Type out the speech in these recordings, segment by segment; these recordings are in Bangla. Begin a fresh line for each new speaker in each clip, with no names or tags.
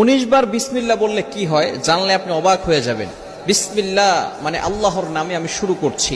উনিশ বার বিসমিল্লা বললে কি হয়? জানলে আপনি অবাক হয়ে যাবেন। বিসমিল্লা মানে আল্লাহর নামে আমি শুরু করছি।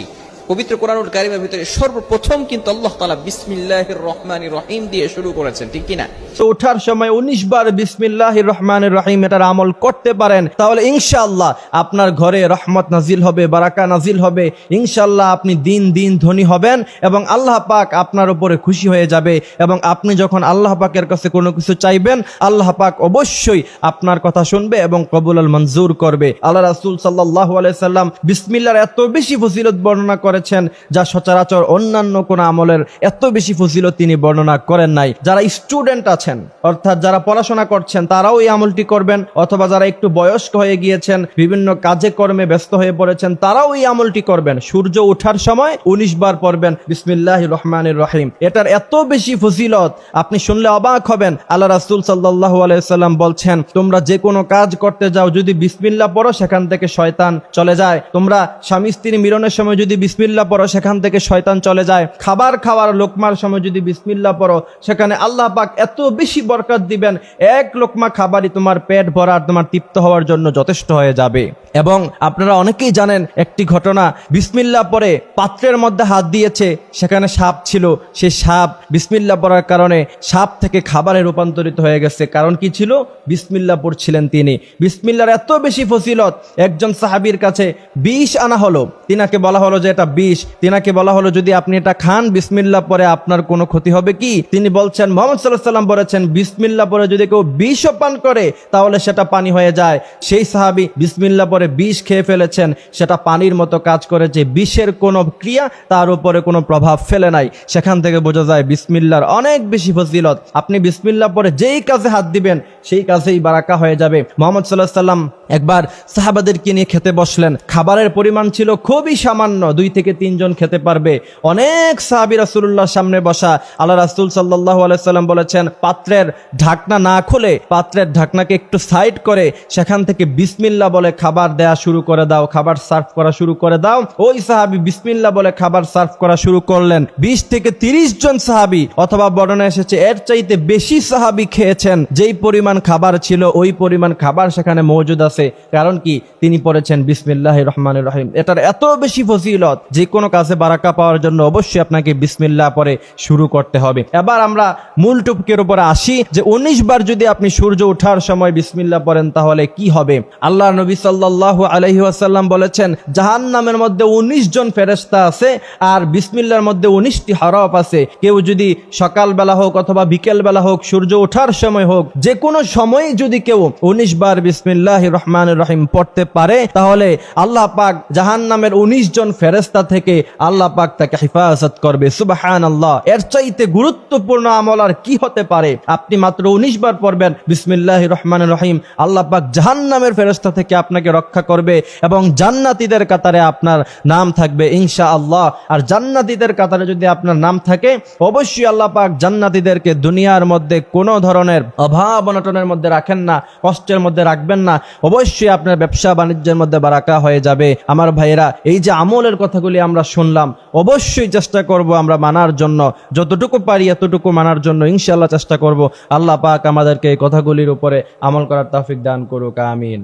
পবিত্র কোরআনুল কারিমের ভিতরে সর্বপ্রথম কিন্তু আল্লাহ তালা বিসমিল্লাহ রহমানি রহিম দিয়ে শুরু করেছেন, ঠিক কিনা?
তো ওঠার সময় উনিশ বার বিসমিল্লাহ রহমান রহিম এটার আমল করতে পারেন। তাহলে ইনশাআল্লাহ আপনার ঘরে রহমত নাজিল হবে, বারাকা নাজিল হবে। ইনশাআল্লাহ আপনি দিন দিন ধনী হবেন এবং আল্লাহ পাক আপনার উপরে খুশি হয়ে যাবে এবং আপনি যখন আল্লাহ পাকের কাছে কোনো কিছু চাইবেন, আল্লাহ পাক অবশ্যই আপনার কথা শুনবে এবং কবুল আল মঞ্জুর করবে। আল্লাহ রাসুল সাল্লাহ সাল্লাম বিসমিল্লার এত বেশি ফজিলত বর্ণনা করেছেন, যা সচরাচর অন্যান্য কোন আমলের এত বেশি ফজিলত তিনি বর্ণনা করেন নাই। যারা স্টুডেন্ট আছেন। অর্থাৎ যারা পড়াশোনা করছেন, তারাও এই আমলটি করবেন। অথবা যারা একটু বয়স্ক হয়ে গিয়েছেন, বিভিন্ন কাজে কর্মে ব্যস্ত হয়ে পড়েছেন, তারাও এই আমলটি করবেন। সূর্য ওঠার সময় উনিশ বার পড়বেন। বিসমিল্লাহ রহমানের রহিম। এটার এত বেশি ফজিলত, আপনি শুনলে অবাক হবেন। আল্লাহ রাসুল সাল্লাহ আলাইসাল্লাম বলছেন, তোমরা যে কোনো কাজ করতে যাও, যদি বিসমিল্লা পড়ো, সেখান থেকে শয়তান চলে যায়। তোমরা স্বামী স্ত্রী মিলনের সময় যদি বিসমিল্লা পড়ো, সেখান থেকে শয়তান চলে যায়। খাবার খাওয়ার লোকমার সময় যদি বিসমিল্লা পড়ো, সেখানে আল্লাহ পাক এত বেশি বরকত দিবেন। এক লোকমা খাবারই তোমার পেট ভরার তোমার তৃপ্ত হওয়ার জন্য যথেষ্ট হয়ে যাবে। এবং আপনারা অনেকেই জানেন একটি ঘটনা বিসমিল্লা পরে পাত্রের মধ্যে হাত দিয়েছে, সেখানে সাপ ছিল। সেই সাপ বিসমিল্লা পড়ার কারণে সাপ থেকে খাবারে রূপান্তরিত হয়ে গেছে। কারণ কি ছিল? বিসমিল্লা পড়ছিলেন তিনি। বিসমিল্লার এত বেশি ফসিলত একজন সাহাবীর কাছে বিষ আনা হলো। তিনাকে বলা হলো যে এটা বিষ। তিনাকে বলা হলো, যদি আপনি এটা খান বিসমিল্লা পরে আপনার কোনো ক্ষতি হবে কি? তিনি বলছেন, মোহাম্মদ সাল্লাহ সাল্লাম বলেছেন বিসমিল্লা পরে যদি কেউ বিষও পান করে, তাহলে সেটা পানি হয়ে যায়। সেই সাহাবি বিসমিল্লা পরে বিষ খেয়ে ফেলেছেন। সেটা পানির মতো কাজ করেছে বিষের কোনো ক্রিয়া, তার উপরে কোনো প্রভাব ফেলে নাই। সেখান থেকে বোঝা যায়, বিসমিল্লার অনেক বেশি ফজিলত। আপনি বিসমিল্লা পরে যেই কাজে হাত দিবেন, সেই কাজেই বারাকা হয়ে যাবে। মোহাম্মদ সাল্লাহ সাল্লাম একবার সাহাবাদেরকে নিয়ে খেতে বসলেন। খাবারের পরিমাণ ছিল খুবই সামান্য, দুই থেকে তিনজন খেতে পারবে। অনেক সাহাবি রাসুল্লাহর সামনে বসা, আল্লাহ রাসুল সাল্লাহ আলাইসাল্লাম বলেছেন, পাত্রের ঢাকনা না খুলে পাত্রের ঢাকনাকে একটু সাইড করে সেখান থেকে বিসমিল্লা বলে খাবার দেয়া শুরু করে দাও, খাবার সার্ভ করা শুরু করে দাও। ওই সাহাবি বিসমিল্লা বলে খাবার সার্ভ করা শুরু করলেন। বিশ থেকে তিরিশ জন সাহাবি অথবা বর্ণনা এসেছে, এর চাইতে বেশি সাহাবি খেয়েছেন। যেই পরিমাণ খাবার ছিল, ওই পরিমাণ খাবার সেখানে মজুদ আছে। কারণ কি? তিনি পড়েছেন বিসমিল্লাহ রহমান রহিম। এটার এত বেশি ফজিলত যে কোনো কাজে বারাকা পাওয়ার জন্য অবশ্যই আপনাকে বিসমিল্লাহ পরে শুরু করতে হবে। এবার আমরা মূল টুপকের উপরে আসি যে উনিশ বার যদি আপনি সূর্য ওঠার সময় বিসমিল্লাহ পড়েন তাহলে কি হবে? আল্লাহ নবী সাল্লাহ আলহি আসাল্লাম বলেছেন জাহান নামের মধ্যে উনিশ জন ফেরেস্তা আছে আর বিসমিল্লার মধ্যে উনিশটি হরফ আছে। কেউ যদি সকালবেলা হোক অথবা বিকেল বেলা হোক সূর্য ওঠার সময় হোক, যে কোনো সময় যদি কেউ উনিশ বার বিসমিল্লাহ রহমান রহিম পড়তে পারে, তাহলে আল্লাহ পাক জাহান নামের উনিশ জন ফেরেস্তা থেকে আল্লাহ পাক তাকে হেফাজত করবে। সুবাহান আল্লাহ এর চাইতে গুরুত্বপূর্ণ আমল আর কি হতে পারে? আপনি মাত্র উনিশ বার পড়বেন বিসমিল্লাহ রহমান রহিম। আল্লাহ পাক জাহান নামের ফেরেস্তা থেকে আপনাকে রক্ষা করবে এবং জান্নাতীদের কাতারে আপনার নাম থাকবে ইনশা আল্লাহ আর জান্নাতীদের কাতারে যদি আপনার নাম থাকে, অবশ্যই আল্লাহ পাক জান্নাতীদেরকে দুনিয়ার মধ্যে কোনো ধরনের অভাব অনটনের মধ্যে রাখেন না, কষ্টের মধ্যে রাখবেন না। অবশ্যই আপনার ব্যবসা বাণিজ্যের মধ্যে বারাকা হয়ে যাবে। আমার ভাইয়েরা, এই যে আমলের কথাগুলি আমরা শুনলাম, অবশ্যই চেষ্টা করব আমরা মানার জন্য। যতটুকু পারি এতটুকু মানার জন্য ইনশাল্লাহ চেষ্টা করব। আল্লাহ পাক আমাদেরকে এই কথাগুলির উপরে আমল করার তাফিক দান করুক, আমিন।